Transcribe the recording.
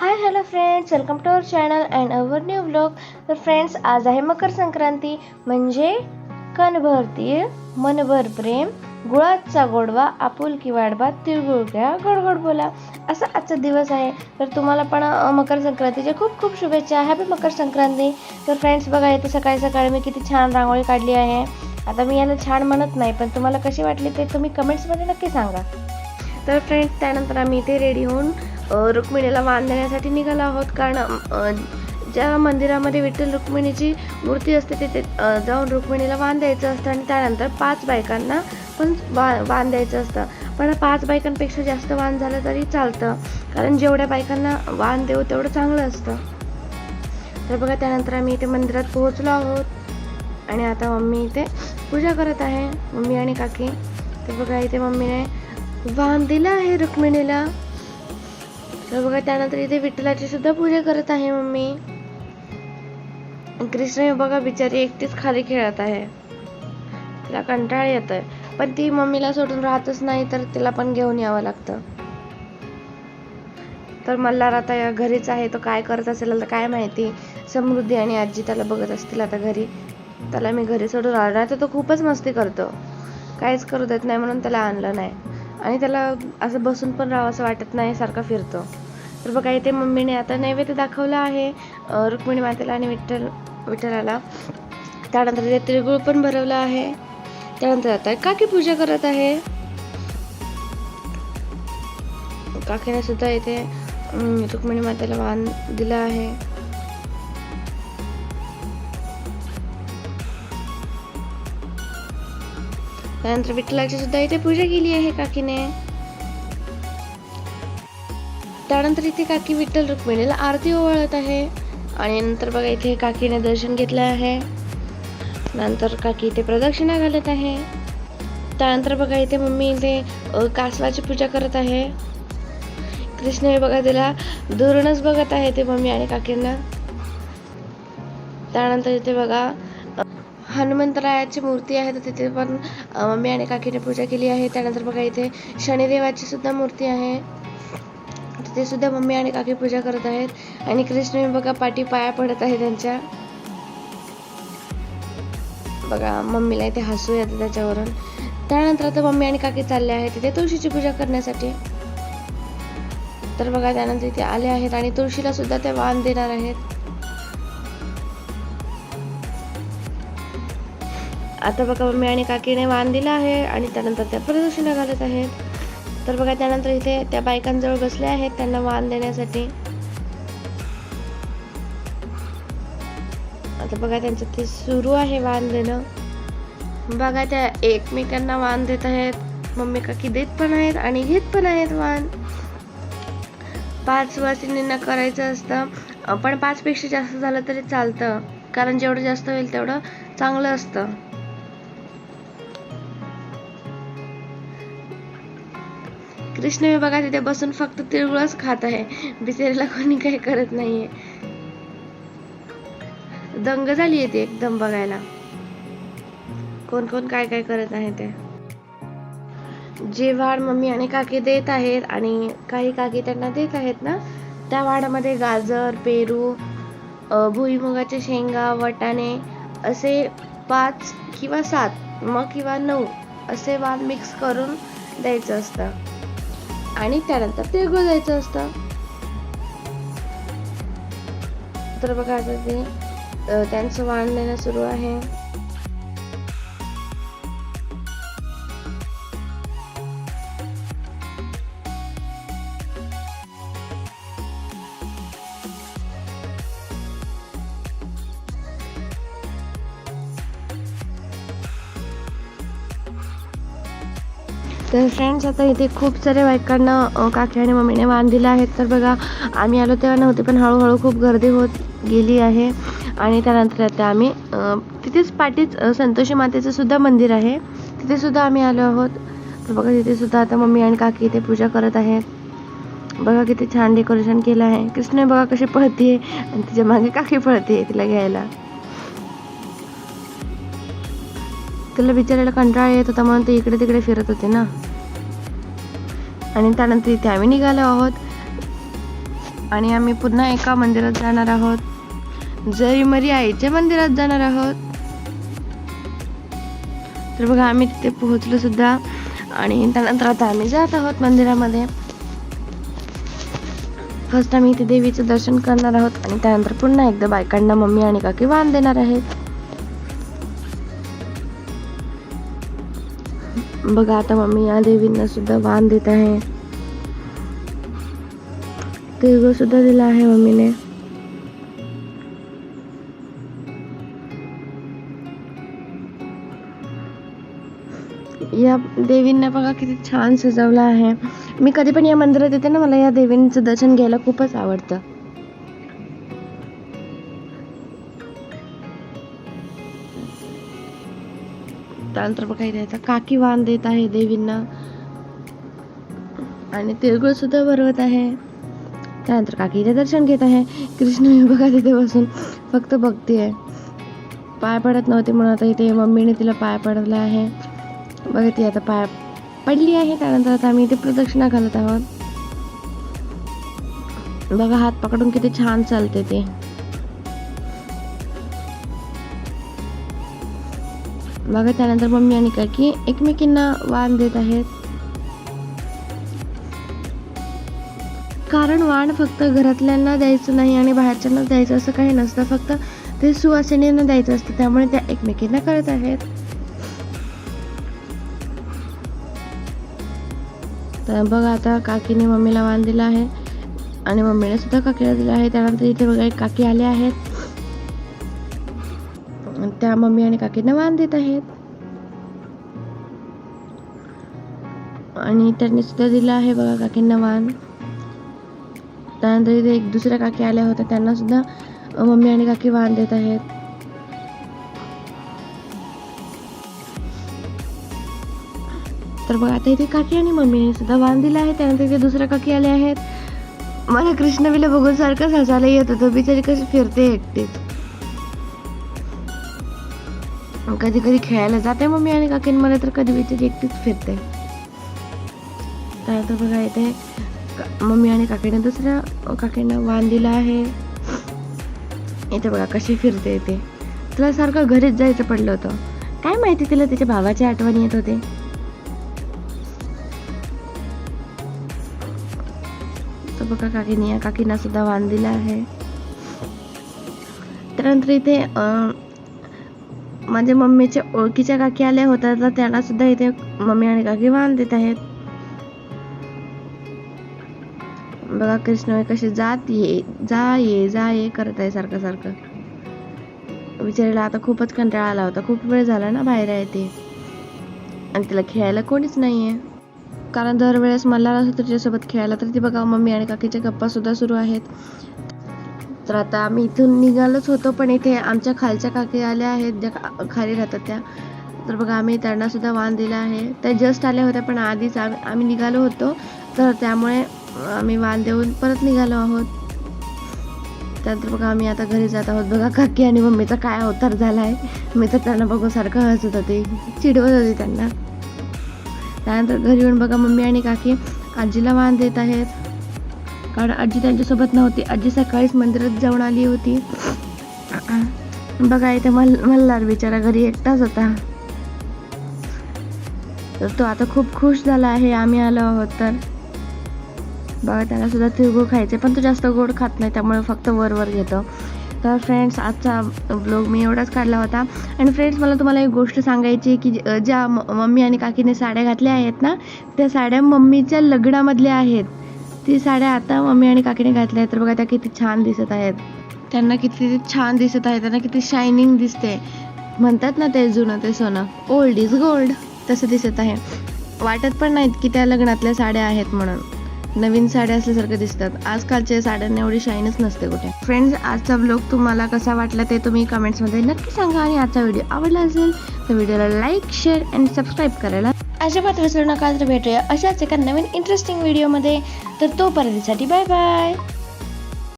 Hi hello friends welcome to our channel and our new blog तर friends आज आहे मकर संक्रांती. म्हणजे कणभर तीळ मनभर प्रेम गुळाचा गोडवा आपुलकी वाढवा तिळगुळ घ्या गडगड बोला. असा आजचा दिवस आहे. तर तुम्हाला पण मकर संक्रांतीच्या खूप खूप शुभेच्छा. हॅपी मकर संक्रांती. तर फ्रेंड्स बघा इथे सकाळी सकाळी मी किती छान रांगोळी काढली आहे. आता मी याला छान म्हणत नाही पण तुम्हाला कशी वाटली ते तुम्ही कमेंट्समध्ये नक्की सांगा. तर फ्रेंड्स त्यानंतर आम्ही इथे रेडी होऊन रुक्मिणीला वाण देण्यासाठी निघाला आहोत कारण ज्या मंदिरामध्ये विठ्ठल रुक्मिणीची मूर्ती असते तिथे जाऊन रुक्मिणीला वाण द्यायचं असतं आणि त्यानंतर पाच बायकांना पण वा वाण द्यायचं असतं. पण पाच बायकांपेक्षा जास्त वाण झालं तरी चालतं कारण जेवढ्या बायकांना वाण देऊ तेवढं चांगलं असतं. तर बघा त्यानंतर आम्ही इथे मंदिरात पोहोचलो आहोत आणि आता मम्मी इथे पूजा करत आहे. मम्मी आणि काकी. तर बघा इथे मम्मीने वाण दिलं आहे रुक्मिणीला. तर बघा त्यानंतर इथे विठ्ठलाची सुद्धा पूजा करत आहे मम्मी. कृष्ण बघा बिचारी एकटीच खाली खेळत आहे. तिला कंटाळ येत आहे पण ती मम्मीला सोडून राहतच नाही तर तिला पण घेऊन यावं लागतं. तर मल्हार आता या घरीच आहे तो काय करत असेल तर काय माहिती. समृद्धी आणि आजी त्याला बघत असतील आता घरी. त्याला मी घरी सोडून आलो नाही तर तो खूपच मस्ती करतो. काहीच करू देत नाही म्हणून त्याला आणलं नाही. आणि त्याला असं बसून पण राहावं असं वाटत नाही सारखा फिरतो. तर बघा इथे मम्मीने आता नैवेद्य दाखवला आहे रुक्मिणी मातेला आणि विठ्ठल विठ्ठलाला. त्यानंतर इथे तिळगुळ पण भरवला आहे. त्यानंतर आता काकी पूजा करत आहे. काकीने सुद्धा इथे रुक्मिणी मातेला वाण दिला आहे. त्यानंतर विठ्ठलाची सुद्धा इथे पूजा केली आहे काकीने. त्यानंतर इथे काकी विठ्ठल रुक्मिणीला आरती ओवाळत आहे. आणि नंतर बघा इथे काकीने दर्शन घेतलं आहे. नंतर काकी इथे प्रदक्षिणा घालत आहे. त्यानंतर बघा इथे मम्मी इथे कासवाची पूजा करत आहे. कृष्ण हे बघा तिला दुरूनच बघत आहे ते मम्मी आणि काकींना. त्यानंतर इथे बघा हनुमंतरायाची मूर्ती आहे तर तिथे पण मम्मी आणि काकीने पूजा केली आहे. त्यानंतर बघा इथे शनिदेवाची सुद्धा मूर्ती आहे. तिथे सुद्धा मम्मी आणि काकी पूजा करत आहेत. आणि कृष्ण बघा पाठी पाया पडत आहे त्यांच्या. बघा मम्मीला इथे हसू येतं त्याच्यावरून. त्यानंतर आता मम्मी आणि काकी चालले आहेत तिथे तुळशीची पूजा करण्यासाठी. तर बघा त्यानंतर इथे आले आहेत आणि तुळशीला सुद्धा ते वाण देणार आहेत. आता बघा मम्मी आणि काकीने वाण दिला आहे आणि त्यानंतर त्या प्रदक्षिणा घालत आहेत. तर बघा त्यानंतर इथे त्या बायकांजवळ बसले आहेत त्यांना वाण देण्यासाठी. आता बघा त्यांचं ते सुरू आहे वाण देणं. बघा त्या एकमेकांना वाण देत आहेत. मम्मी काकी देत पण आहेत आणि घेत पण आहेत वाहन पाच वासिनींना करायचं असतं. पण पाचपेक्षा जास्त झालं तरी चालतं. कारण जेवढं जास्त होईल तेवढं चांगलं असतं. कृष्ण विभागात बघा तिथे बसून फक्त तिळगुळच खात आहे. बिचारीला कोणी काही करत नाहीये. दंग झाली आहे ती एकदम बघायला. कोण कोण काय काय करत आहे ते. जे वाढ मम्मी आणि काकी देत आहेत आणि काही काकी त्यांना देत आहेत ना त्या वाडामध्ये गाजर पेरू भुईमुगाच्या शेंगा वटाणे असे पाच किंवा सात मग किंवा नऊ असे वाण मिक्स करून द्यायचं असतं. आणि त्यानंतर तिळगुळ द्यायचं असतं. तर बघा आता ते त्यांचं वाण देणं सुरू आहे. तर फ्रेंड्स आता इथे खूप सारे बायकांना काकी आणि मम्मीने वाण दिले आहेत तर बघा आम्ही आलो तेव्हा नव्हते पण हळूहळू खूप गर्दी होत गेली आहे. आणि त्यानंतर आता आम्ही तिथेच पाठीच संतोषी मातेचं सुद्धा मंदिर आहे. तिथे सुद्धा आम्ही आलो आहोत. तर बघा तिथे सुद्धा आता मम्मी आणि काकी इथे पूजा करत आहेत. बघा किती छान डेकोरेशन केलं आहे. कृष्ण बघा कशी पळते आणि तिच्यामागे काकी पळते तिला घ्यायला. तिला बिचारायला कंटाळा येत होता म्हणून ते इकडे तिकडे फिरत होते ना. आणि त्यानंतर इथे आम्ही निघालो आहोत. आणि आम्ही पुन्हा एका मंदिरात जाणार आहोत. जरीमरी आईच्या मंदिरात जाणार आहोत. तर बघा आम्ही तिथे पोहोचलो सुद्धा. आणि त्यानंतर आता आम्ही जात आहोत मंदिरामध्ये. फर्स्ट आम्ही इथे देवीचं दर्शन करणार आहोत. आणि त्यानंतर पुन्हा एकदा बायकांना मम्मी आणि काकी वाण देणार आहेत. बघा आता मम्मी या देवींना सुद्धा वाण देत आहे. तिळगुळ सुद्धा दिला आहे मम्मीने. या देवींना बघा किती छान सजवलं आहे. मी कधी पण या मंदिरात येते ना मला या देवींचं दर्शन घ्यायला खूपच आवडतं. त्यानंतर बघा इथे आता काकी वाण देत आहे देवींना. आणि तिळगुळ सुद्धा भरवत आहे. त्यानंतर काकीचे दर्शन घेत आहे. कृष्ण बघा तिथे बसून फक्त बघतीये. पाय पडत नव्हते म्हणून आता इथे मम्मीने तिला पाय पडवला आहे. बघा ती आता पाय पडली आहे त्यानंतर आता आम्ही इथे प्रदक्षिणा घालत आहोत. बघा हात पकडून किती छान चालते ते. बघा त्यानंतर मम्मी आणि काकी एकमेकींना वाण देत आहेत. कारण वाण फक्त घरातल्यांना द्यायचं नाही आणि बाहेरच्यांना द्यायचं असं काही नसतं. फक्त ते सुवासिनींना द्यायचं असतं. त्यामुळे त्या एकमेकींना करत आहेत. तर बघा आता काकीने मम्मीला वाण दिला आहे आणि मम्मीने सुद्धा काकीला दिला आहे. त्यानंतर इथे बघा एक काकी आले आहेत. त्या मम्मी आणि काकींना वाण देत आहेत. आणि त्यांनी सुद्धा दिलं आहे बघा काकींना वाण त्यानंतर इथे एक दुसऱ्या काकी आल्या होत्या त्यांना सुद्धा मम्मी आणि काकी वाण देत आहेत. तर बघा आता इथे काकी आणि मम्मीने सुद्धा वाण दिला आहे त्यानंतर इथे दुसऱ्या काकी आल्या आहेत. मला कृष्णवीला बघून सारखंच हसायला येत होतं बिचारी कशी फिरते एकटीच. कधी कधी खेळायला जाते मम्मी आणि काकींमध्ये तर कधी विचार एकटीच फिरते. त्यानंतर बघा इथे का- मम्मी आणि काकीने दुसऱ्या काकींना वाण दिला आहे. इथे बघा कशी फिरते ते. तिला सारखं घरीच जायचं पडलं होतं. काय माहिती तिला तिच्या भावाची आठवण येत होते. तर बघा काकीने या काकींना सुद्धा वाण दिला आहे. त्यानंतर इथे माझ्या मम्मीच्या ओळखीच्या काकी आल्या होत्या तर त्यांना सुद्धा इथे मम्मी आणि काकी वाहन देत आहेत. बघा कृष्ण कसे जात ये जा ये जा ये करत आहे सारखं सारखं. विचारायला आता खूपच कंटाळा आला होता. खूप वेळ झाला ना बाहेर आहे ते आणि तिला खेळायला कोणीच नाही आहे कारण दरवेळेस मला असं तिच्यासोबत खेळायला तर ती बघा मम्मी आणि काकीच्या गप्पा सुद्धा सुरू आहेत. तर आता आम्ही इथून निघालोच होतो पण इथे आमच्या खालच्या काकी आल्या आहेत ज्या खाली राहतात त्या. तर बघा आम्ही त्यांना सुद्धा वाण दिला आहे. त्या जस्ट आल्या होत्या पण आधीच आम्ही आम्ही निघालो होतो. तर त्यामुळे आम्ही वाण देऊन परत निघालो आहोत. त्यानंतर बघा आम्ही आता घरी जात आहोत. बघा काकी आणि मम्मीचा काय अवतार झाला आहे मी तर त्यांना बघून सारखं हसत होते. चिडवत होते त्यांना. त्यानंतर घरी येऊन बघा मम्मी आणि काकी आजीला वाण देत आहेत. कारण आजी त्यांच्यासोबत नव्हती. आजी सकाळीच मंदिरात जाऊन आली होती. बघा इथे मल मल्हार बिचारा घरी एकटाच होता. तर तो आता खूप खुश झाला आहे आम्ही आलो आहोत तर. बघा त्याला सुद्धा तिळगुळ खायचे पण तो जास्त गोड खात नाही त्यामुळे फक्त वरवर घेतो. तर फ्रेंड्स आजचा ब्लॉग मी एवढाच काढला होता. आणि फ्रेंड्स मला तुम्हाला एक गोष्ट सांगायची की ज्या मम्मी आणि काकीने साड्या घातल्या आहेत ना त्या साड्या मम्मीच्या लग्नामधल्या आहेत. ती साड्या आता मम्मी आणि काकीने घातल्या आहेत. तर बघा त्या किती छान दिसत आहेत. त्यांना किती छान दिसत आहे. त्यांना किती शायनिंग दिसते. म्हणतात ना ते जुनं ते सोनं. ओल्ड इज गोल्ड तसं दिसत आहे. वाटत पण नाहीत की त्या लग्नातल्या साड्या आहेत म्हणून. नवीन साड्या असल्यासारखं दिसतात. आजकालच्या साड्यांना एवढी शाईनच नसते कुठे. फ्रेंड्स आजचा ब्लॉग तुम्हाला कसा वाटला ते तुम्ही कमेंट्समध्ये नक्की सांगा आणि आजचा व्हिडिओ आवडला असेल तर व्हिडिओला लाईक शेअर अँड सबस्क्राईब करायला अजिबात विसरू नका तर भेटूया अशाच एका नवीन इंटरेस्टिंग व्हिडिओमध्ये तर तोपर्यंतसाठी बाय बाय